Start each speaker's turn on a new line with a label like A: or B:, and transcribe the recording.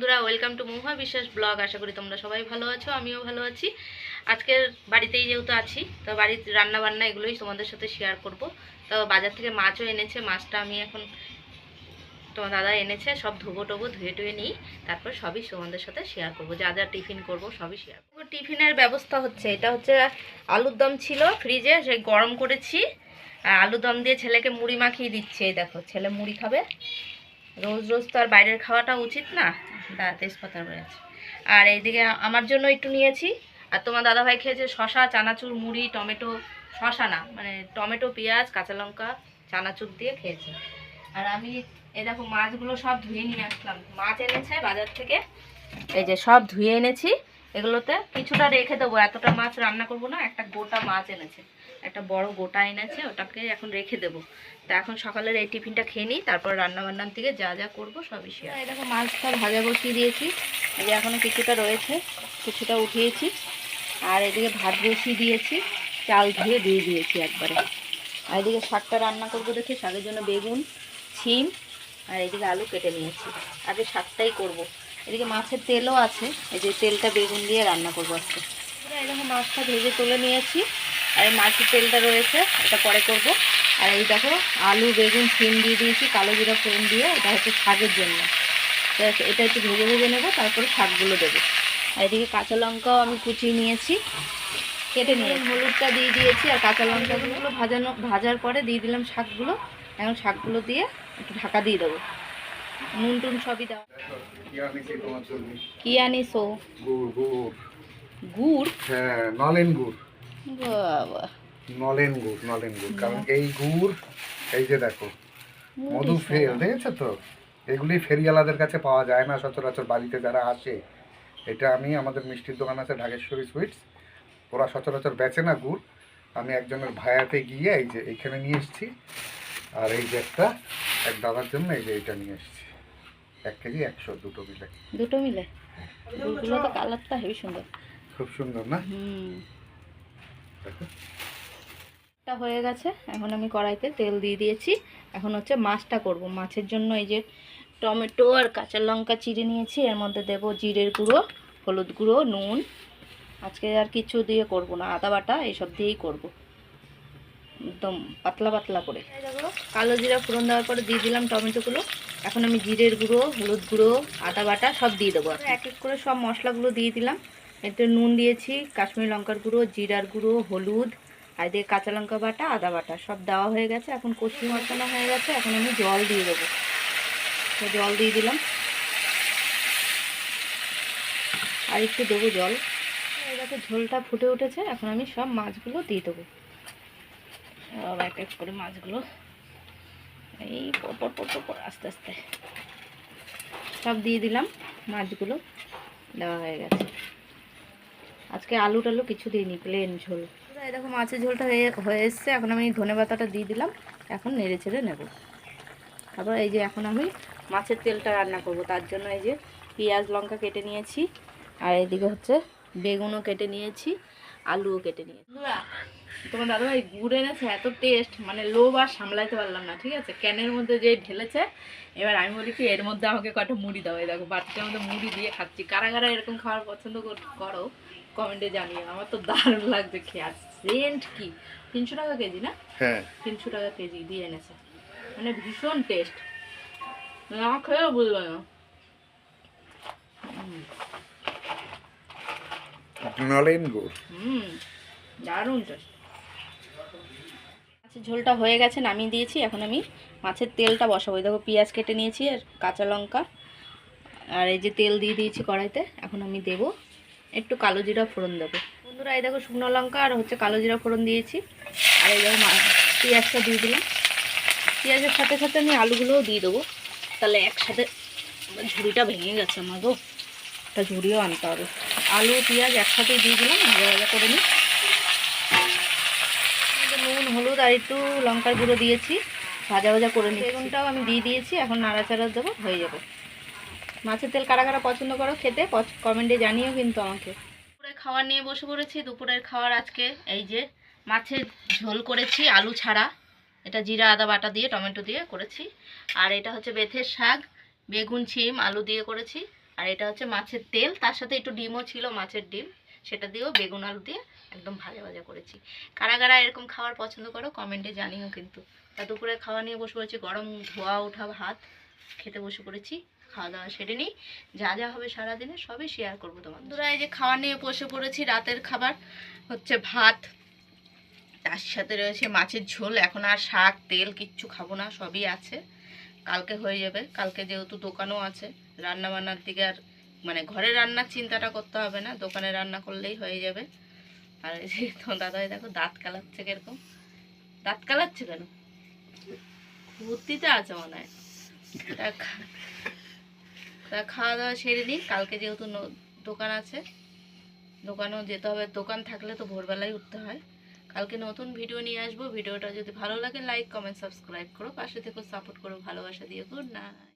A: বন্ধুরা welcome to মহুয়া বিশ্বাস blog আশা করি তোমরা সবাই ভালো আছো, আমিও ভালো আছি। আজকের বাড়িতেই যেহেতু আছি, তো বাড়ির রান্না বান্না এগুলোই তোমাদের সাথে শেয়ার করব। তো বাজার থেকে মাছও এনেছে, মাছটা আমি এখন তোমার দাদা এনেছে, সব ধুবো টোবো, ধুয়ে টুয়ে নিই, তারপর সবই তোমাদের সাথে শেয়ার করব। যা যা টিফিন করব, সবই শেয়ার করব। টিফিনের ব্যবস্থা হচ্ছে, এটা হচ্ছে আলুর দম ছিল ফ্রিজে সেই গরম করেছি, আর আলুর দম দিয়ে ছেলেকে মুড়ি মাখিয়ে দিচ্ছে দেখো, ছেলে মুড়ি খাবে। রোজ রোজ তো আর বাইরের খাওয়াটা উচিত না। দা তেজপাতা রয়েছে আর এইদিকে আমার জন্য একটু নিয়েছি। আর তোমার দাদাভাই খেয়েছে শশা, চানাচুর, মুড়ি, টমেটো, শশা না মানে টমেটো, পেঁয়াজ, কাঁচা লঙ্কা, চানাচুর দিয়ে খেয়েছে। আর আমি এই দেখো মাছগুলো সব ধুয়ে নিয়ে আসলাম। মাছ এনেছে বাজার থেকে। এই যে সব ধুয়ে এনেছি। এগুলোতে কিছুটা রেখে দেবো। এতটা মাছ রান্না করব না, একটা গোটা মাছ এনেছে। একটা বড় গোটা এনেছে, ওটাকে এখন রেখে দেবো। তা এখন সকালের এই টিফিনটা খেয়ে নিই, তারপর রান্না বান্নার থেকে যা যা করব সবই শেয়ার দেখো মাছটা ভাজা বসিয়ে দিয়েছি যে এখনও কিছুটা রয়েছে, কিছুটা উঠিয়েছি। আর এদিকে ভাত বসিয়ে দিয়েছি, চাল ধুয়ে দিয়ে দিয়েছি একবারে। আর এদিকে শাকটা রান্না করব দেখে, শাকের জন্য বেগুন, ছিম, আর এদিকে আলু কেটে নিয়েছি। আগে শাকটাই করব। এদিকে মাছের তেলও আছে। এই যে তেলটা বেগুন দিয়ে রান্না করব আজকে। দেখো মাছটা ভেজে তুলে নিয়েছি। আর এই মাছের তেলটা রয়েছে এটা পরে করব। আর এই দেখো আলু বেগুন সিম দিয়ে দিয়েছি কালো জিরা ফোড়ন দিয়ে। এটা হচ্ছে শাকের জন্য। এটা একটু ভেজে ভেজে নেব তারপরে শাকগুলো দেবো। আর এদিকে কাঁচা লঙ্কাও আমি কুচিয়ে নিয়েছি। কেটে নিয়ে হলুদটা দিয়ে দিয়েছি আর কাঁচা লঙ্কাগুলো ভাজানো ভাজার পরে দিয়ে দিলাম শাকগুলো। এখন শাকগুলো দিয়ে একটু ঢাকা দিয়ে দেবো। নুন টুন সবই দেওয়া। কি আনিসো
B: গুড় গুড়।
A: গুড়?
B: হ্যাঁ নলেন গুড়।
A: বাবা।
B: নলেন গুড় নলেন গুড়। কারণ এই গুড় এই যে দেখো মধু ফেল। দেখেছ তো? এগুলি ফেরিওয়ালাদের কাছে পাওয়া যায় না সচরাচর বাড়িতে যারা আসে। এটা আমি আমাদের মিষ্টির দোকান আছে ঢাকেশ্বরী সুইটস। ওরা সচরাচর বেচে না গুড়। আমি একজনের ভায়াতে গিয়ে এই যে এইখানে নিয়ে এসেছি। আর এই যে একটা এক দাদার জন্য এই যে এইটা নিয়ে এসেছি। এক কেজি একশো দুটো মিলে।
A: দুটো মিলে? তো কালারটা হেবি সুন্দর।
B: খুব সুন্দর না?
A: হুম।
B: দেখো।
A: হয়ে গেছে এখন আমি কড়াইতে তেল দিয়ে দিয়েছি। এখন হচ্ছে মাছটা করব। মাছের জন্য এই যে টমেটো আর কাঁচা লঙ্কা চিড়ে নিয়েছি এর মধ্যে দেব জিরের গুঁড়ো হলুদ গুঁড়ো নুন। আজকে আর কিছু দিয়ে করব না আদা বাটা এইসব দিয়েই করব। একদম পাতলা পাতলা করে। কালো জিরা ফোড়ন দেওয়ার পরে দিয়ে দিলাম টমেটোগুলো এখন আমি জিরের গুঁড়ো হলুদ গুঁড়ো আদা বাটা সব দিয়ে দেবো এক এক করে সব মশলাগুলো দিয়ে দিলাম। এতে নুন দিয়েছি কাশ্মীরি লঙ্কার গুঁড়ো জিরার গুঁড়ো হলুদ আর দিয়ে কাঁচা লঙ্কা বাটা আদা বাটা সব দেওয়া হয়ে গেছে। এখন কচি মশলা হয়ে গেছে এখন আমি জল দিয়ে দেবো। তো জল দিয়ে দিলাম। আর একটু দেবো জল। এটাতে ঝোলটা ফুটে উঠেছে এখন আমি সব মাছগুলো দিয়ে দেবো। সব এক এক করে মাছগুলো এই পর পর পর আস্তে আস্তে। সব দিয়ে দিলাম, মাছগুলো দেওয়া হয়ে গেছে। আজকে আলু টালু কিছু দিইনি প্লেন ঝোল। দেখো, মাছের ঝোলটা হয়ে হয়ে এসছে। এখন আমি ধনে পাতাটা দিয়ে দিলাম। এখন নেড়ে ছেড়ে নেব। তারপর এই যে এখন আমি মাছের তেলটা রান্না করব। তার জন্য এই যে পেঁয়াজ, লঙ্কা কেটে নিয়েছি। আর এইদিকে হচ্ছে বেগুনও কেটে নিয়েছি, আলুও কেটে নিয়েছি। তোমার দাদাভাই গুড় এনেছে এত টেস্ট মানে লোভ আর সামলাইতে পারলাম না ঠিক আছে? ক্যানের মধ্যে যে ঢেলেছে এবার আমি বলি কি এর মধ্যে আমাকে কটা মুড়ি দাও। দেখো বাটিটার মধ্যে মুড়ি দিয়ে খাচ্ছি। কারা কারা এরকম খাওয়ার পছন্দ করো কমেন্টে জানিও। আমার তো দারুণ লাগছে খেয়ে। আর সেন্ট কি? তিনশো টাকা কেজি না?
B: হ্যাঁ।
A: তিনশো টাকা কেজি দিয়ে এনেছে। মানে ভীষণ টেস্ট না খেয়েও বুঝবে না
B: নলেন গুড়।
A: হুম দারুণ টেস্ট ঝোলটা হয়ে গেছে, নামিয়ে দিয়েছি। এখন আমি মাছের তেলটা বসাবো। দেখো, পেঁয়াজ কেটে নিয়েছি আর কাঁচা লঙ্কা। আর এই যে তেল দিয়ে দিয়েছি কড়াইতে, এখন আমি দেবো একটু কালো জিরা ফোড়ন দেবো। বন্ধুরা, এই দেখো শুকনো লঙ্কা আর হচ্ছে কালো জিরা ফোড়ন দিয়েছি। আর এই দেখো পেঁয়াজটা দিয়ে দিলাম। পেঁয়াজের সাথে সাথে আমি আলুগুলোও দিয়ে দেবো। তাহলে একসাথে ঝুড়িটা ভেঙে গেছে আমার গো। একটা ঝুড়িও আনতে হবে। আলু, পেঁয়াজ একসাথেই দিয়ে দিলাম, ভাজা ভাজা করে নিই। নুন, হলুদ আর একটু লঙ্কার গুঁড়ো দিয়েছি। ভাজা ভাজা করে নিই বেগুনটাও আমি দিয়ে দিয়েছি, এখন নাড়াচাড়া দেবো, হয়ে যাবে। মাছের তেল কারা কারা পছন্দ করো খেতে কমেন্টে জানিও কিন্তু আমাকে। দুপুরে খাবার নিয়ে বসে পড়েছি। দুপুরের খাওয়ার আজকে এই যে মাছের ঝোল করেছি, আলু ছাড়া। এটা জিরা, আদা, বাটা দিয়ে, টমেটো দিয়ে করেছি। আর এটা হচ্ছে বেথের শাক, বেগুন, ছিম, আলু দিয়ে করেছি। আর এটা হচ্ছে মাছের তেল, তার সাথে একটু ডিমও ছিল মাছের ডিম। সেটা দিয়েও বেগুন, আলু দিয়ে একদম ভাজা ভাজা করেছি। কারা কারা এরকম খাবার পছন্দ করো কমেন্টে জানিও কিন্তু। তা দুপুরে খাওয়া নিয়ে বসে পড়েছি, গরম ধোয়া ওঠা ভাত, খেতে বসে পড়েছি, খাওয়া দাওয়া সেরে নিই। যা যা হবে সারাদিনে সবই শেয়ার করব তোমার বন্ধুরা, এই যে খাওয়া নিয়ে বসে পড়েছি, রাতের খাবার হচ্ছে ভাত। তার সাথে রয়েছে মাছের ঝোল, এখন আর শাক, তেল কিচ্ছু খাব না, সবই আছে। কালকে হয়ে যাবে, কালকে যেহেতু দোকানও আছে রান্না বান্নার দিকে আর মানে ঘরে রান্নার চিন্তাটা করতে হবে না, দোকানে রান্না করলেই হয়ে যাবে। আর এই যে তোমার দাদাই দেখো দাঁত কালাচ্ছে কীরকম? দাঁত কালাচ্ছে কেন? বুদ্ধিতে আছে মনে হয়। তা খাওয়া দাওয়া সেরে নিই কালকে যেহেতু দোকান আছে, দোকানেও যেতে হবে। দোকান থাকলে তো ভোরবেলায় উঠতে হয়। কালকে নতুন ভিডিও নিয়ে আসব। ভিডিওটা যদি ভালো লাগে লাইক কমেন্ট সাবস্ক্রাইব করো। পাশে থেকে সাপোর্ট করো। ভালোবাসা দিয়ে গুড নাইট